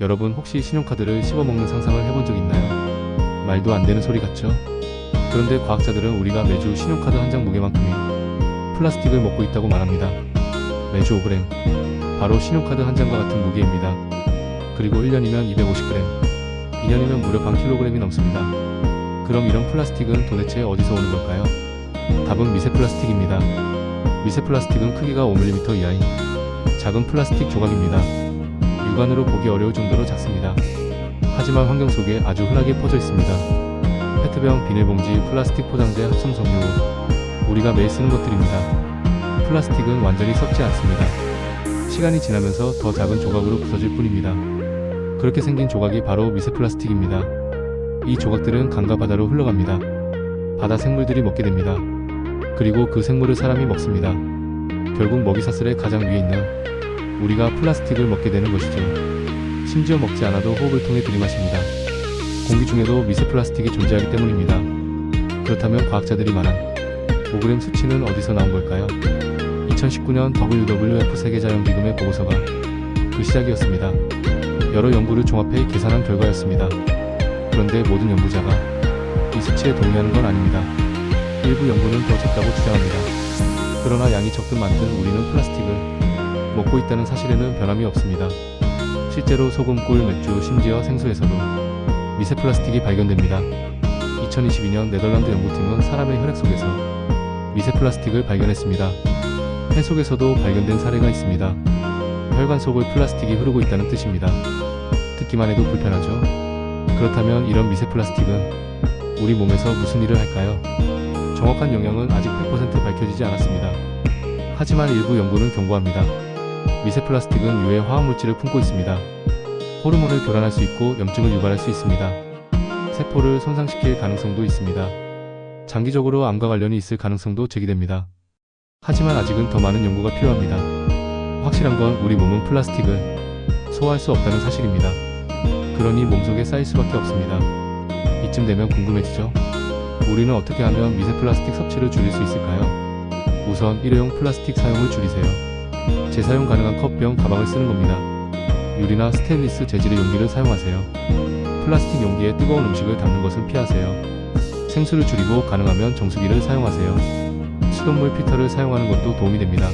여러분 혹시 신용카드를 씹어먹는 상상을 해본 적 있나요? 말도 안 되는 소리 같죠? 그런데 과학자들은 우리가 매주 신용카드 한 장 무게만큼의 플라스틱을 먹고 있다고 말합니다. 매주 5g. 바로 신용카드 한 장과 같은 무게입니다. 그리고 1년이면 250g. 2년이면 무려 반 킬로그램이 넘습니다. 그럼 이런 플라스틱은 도대체 어디서 오는 걸까요? 답은 미세 플라스틱입니다. 미세 플라스틱은 크기가 5mm 이하인 작은 플라스틱 조각입니다. 육안으로 보기 어려울 정도로 작습니다. 하지만 환경 속에 아주 흔하게 퍼져 있습니다. 페트병, 비닐봉지, 플라스틱 포장재, 합성 섬유, 우리가 매일 쓰는 것들입니다. 플라스틱은 완전히 썩지 않습니다. 시간이 지나면서 더 작은 조각으로 부서질 뿐입니다. 그렇게 생긴 조각이 바로 미세 플라스틱입니다. 이 조각들은 강과 바다로 흘러갑니다. 바다 생물들이 먹게 됩니다. 그리고 그 생물을 사람이 먹습니다. 결국 먹이 사슬의 가장 위에 있는 우리가 플라스틱을 먹게 되는 것이죠. 심지어 먹지 않아도 호흡을 통해 들이마십니다. 공기 중에도 미세 플라스틱이 존재하기 때문입니다. 그렇다면 과학자들이 말한 5g 수치는 어디서 나온 걸까요? 2019년 WWF 세계자연기금의 보고서가 그 시작이었습니다. 여러 연구를 종합해 계산한 결과였습니다. 그런데 모든 연구자가 이 수치에 동의하는 건 아닙니다. 일부 연구는 더 적다고 주장합니다. 그러나 양이 적든 많든 우리는 플라스틱을 먹고 있다는 사실에는 변함이 없습니다. 실제로 소금, 꿀, 맥주, 심지어 생수에서도 미세 플라스틱이 발견됩니다. 2022년 네덜란드 연구팀은 사람의 혈액 속에서 미세 플라스틱을 발견했습니다. 폐 속에서도 발견된 사례가 있습니다. 혈관 속을 플라스틱이 흐르고 있다는 뜻입니다. 듣기만 해도 불편하죠? 그렇다면 이런 미세 플라스틱은 우리 몸에서 무슨 일을 할까요? 정확한 영향은 아직 100% 밝혀지지 않았습니다. 하지만 일부 연구는 경고합니다. 미세 플라스틱은 유해 화학물질을 품고 있습니다. 호르몬을 교란할 수 있고 염증을 유발할 수 있습니다. 세포를 손상시킬 가능성도 있습니다. 장기적으로 암과 관련이 있을 가능성도 제기됩니다. 하지만 아직은 더 많은 연구가 필요합니다. 확실한 건 우리 몸은 플라스틱을 소화할 수 없다는 사실입니다. 그러니 몸속에 쌓일 수밖에 없습니다. 이쯤 되면 궁금해지죠? 우리는 어떻게 하면 미세 플라스틱 섭취를 줄일 수 있을까요? 우선 일회용 플라스틱 사용을 줄이세요. 재사용 가능한 컵병, 가방을 쓰는 겁니다. 유리나 스테인리스 재질의 용기를 사용하세요. 플라스틱 용기에 뜨거운 음식을 담는 것은 피하세요. 생수를 줄이고 가능하면 정수기를 사용하세요. 수돗물 필터를 사용하는 것도 도움이 됩니다.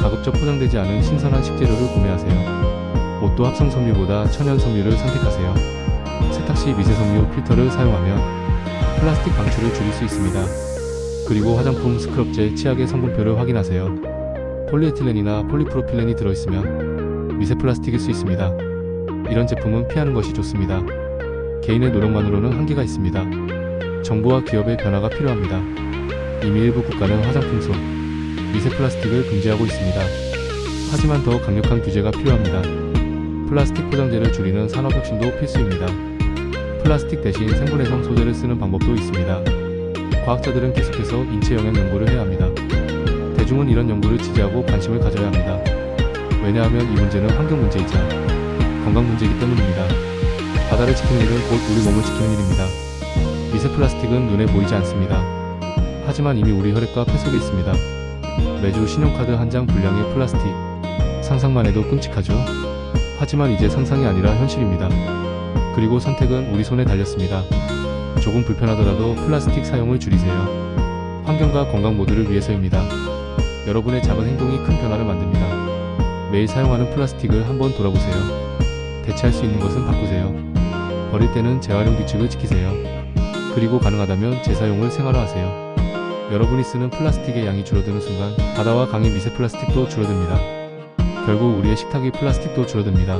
가급적 포장되지 않은 신선한 식재료를 구매하세요. 옷도 합성 섬유보다 천연 섬유를 선택하세요. 세탁 시 미세 섬유 필터를 사용하면 플라스틱 방출을 줄일 수 있습니다. 그리고 화장품 스크럽제 치약의 성분표를 확인하세요. 폴리에틸렌이나 폴리프로필렌이 들어있으면 미세 플라스틱일 수 있습니다. 이런 제품은 피하는 것이 좋습니다. 개인의 노력만으로는 한계가 있습니다. 정부와 기업의 변화가 필요합니다. 이미 일부 국가는 화장품 속 미세 플라스틱을 금지하고 있습니다. 하지만 더 강력한 규제가 필요합니다. 플라스틱 포장재를 줄이는 산업 혁신도 필수입니다. 플라스틱 대신 생분해성 소재를 쓰는 방법도 있습니다. 과학자들은 계속해서 인체 영향 연구를 해야 합니다. 대중은 이런 연구를 지지하고 관심을 가져야 합니다. 왜냐하면 이 문제는 환경 문제이자 건강 문제이기 때문입니다. 바다를 지키는 일은 곧 우리 몸을 지키는 일입니다. 미세 플라스틱은 눈에 보이지 않습니다. 하지만 이미 우리 혈액과 폐 속에 있습니다. 매주 신용카드 한 장 분량의 플라스틱. 상상만 해도 끔찍하죠? 하지만 이제 상상이 아니라 현실입니다. 그리고 선택은 우리 손에 달렸습니다. 조금 불편하더라도 플라스틱 사용을 줄이세요. 환경과 건강 모두를 위해서입니다. 여러분의 작은 행동이 큰 변화를 만듭니다. 매일 사용하는 플라스틱을 한번 돌아보세요. 대체할 수 있는 것은 바꾸세요. 버릴 때는 재활용 규칙을 지키세요. 그리고 가능하다면 재사용을 생활화하세요. 여러분이 쓰는 플라스틱의 양이 줄어드는 순간 바다와 강의 미세 플라스틱도 줄어듭니다. 결국 우리의 식탁이 플라스틱도 줄어듭니다.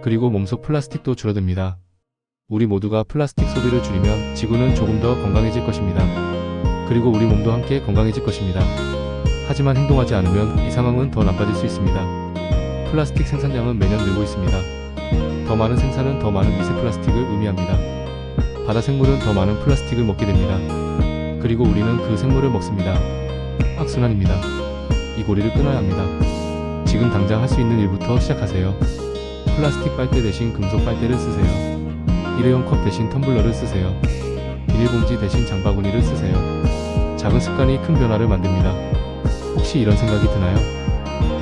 그리고 몸속 플라스틱도 줄어듭니다. 우리 모두가 플라스틱 소비를 줄이면 지구는 조금 더 건강해질 것입니다. 그리고 우리 몸도 함께 건강해질 것입니다. 하지만 행동하지 않으면 이 상황은 더 나빠질 수 있습니다. 플라스틱 생산량은 매년 늘고 있습니다. 더 많은 생산은 더 많은 미세 플라스틱을 의미합니다. 바다 생물은 더 많은 플라스틱을 먹게 됩니다. 그리고 우리는 그 생물을 먹습니다. 악순환입니다. 이 고리를 끊어야 합니다. 지금 당장 할 수 있는 일부터 시작하세요. 플라스틱 빨대 대신 금속 빨대를 쓰세요. 일회용 컵 대신 텀블러를 쓰세요. 비닐봉지 대신 장바구니를 쓰세요. 작은 습관이 큰 변화를 만듭니다. 혹시 이런 생각이 드나요?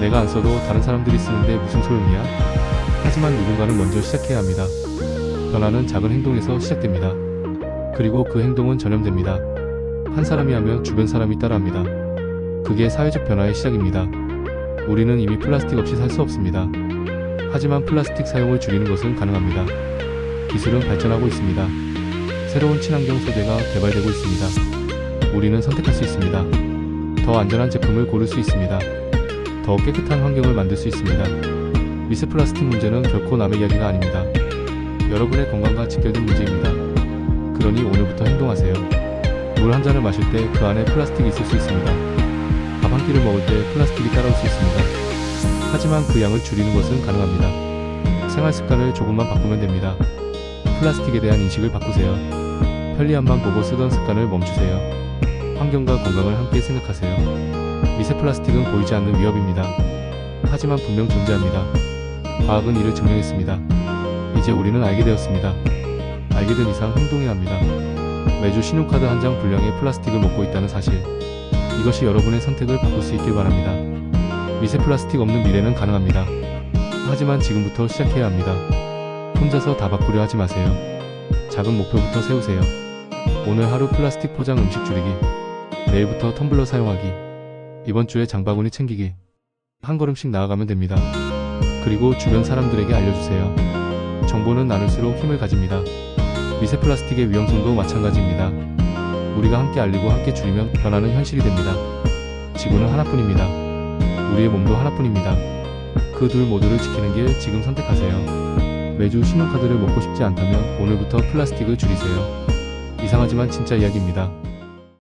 내가 안 써도 다른 사람들이 쓰는데 무슨 소용이야? 하지만 누군가는 먼저 시작해야 합니다. 변화는 작은 행동에서 시작됩니다. 그리고 그 행동은 전염됩니다. 한 사람이 하면 주변 사람이 따라합니다. 그게 사회적 변화의 시작입니다. 우리는 이미 플라스틱 없이 살 수 없습니다. 하지만 플라스틱 사용을 줄이는 것은 가능합니다. 기술은 발전하고 있습니다. 새로운 친환경 소재가 개발되고 있습니다. 우리는 선택할 수 있습니다. 더 안전한 제품을 고를 수 있습니다. 더 깨끗한 환경을 만들 수 있습니다. 미세 플라스틱 문제는 결코 남의 이야기가 아닙니다. 여러분의 건강과 직결된 문제입니다. 그러니 오늘부터 행동하세요. 물 한 잔을 마실 때 그 안에 플라스틱이 있을 수 있습니다. 밥 한 끼를 먹을 때 플라스틱이 따라올 수 있습니다. 하지만 그 양을 줄이는 것은 가능합니다. 생활 습관을 조금만 바꾸면 됩니다. 플라스틱에 대한 인식을 바꾸세요. 편리함만 보고 쓰던 습관을 멈추세요. 환경과 건강을 함께 생각하세요. 미세 플라스틱은 보이지 않는 위협입니다. 하지만 분명 존재합니다. 과학은 이를 증명했습니다. 이제 우리는 알게 되었습니다. 알게 된 이상 행동해야 합니다. 매주 신용카드 한 장 분량의 플라스틱을 먹고 있다는 사실. 이것이 여러분의 선택을 바꿀 수 있길 바랍니다. 미세 플라스틱 없는 미래는 가능합니다. 하지만 지금부터 시작해야 합니다. 혼자서 다 바꾸려 하지 마세요. 작은 목표부터 세우세요. 오늘 하루 플라스틱 포장 음식 줄이기. 내일부터 텀블러 사용하기. 이번 주에 장바구니 챙기기. 한 걸음씩 나아가면 됩니다. 그리고 주변 사람들에게 알려주세요. 정보는 나눌수록 힘을 가집니다. 미세 플라스틱의 위험성도 마찬가지입니다. 우리가 함께 알리고 함께 줄이면 변화는 현실이 됩니다. 지구는 하나뿐입니다. 우리의 몸도 하나뿐입니다. 그 둘 모두를 지키는 길 지금 선택하세요. 매주 신용카드를 먹고 싶지 않다면 오늘부터 플라스틱을 줄이세요. 이상하지만 진짜 이야기입니다.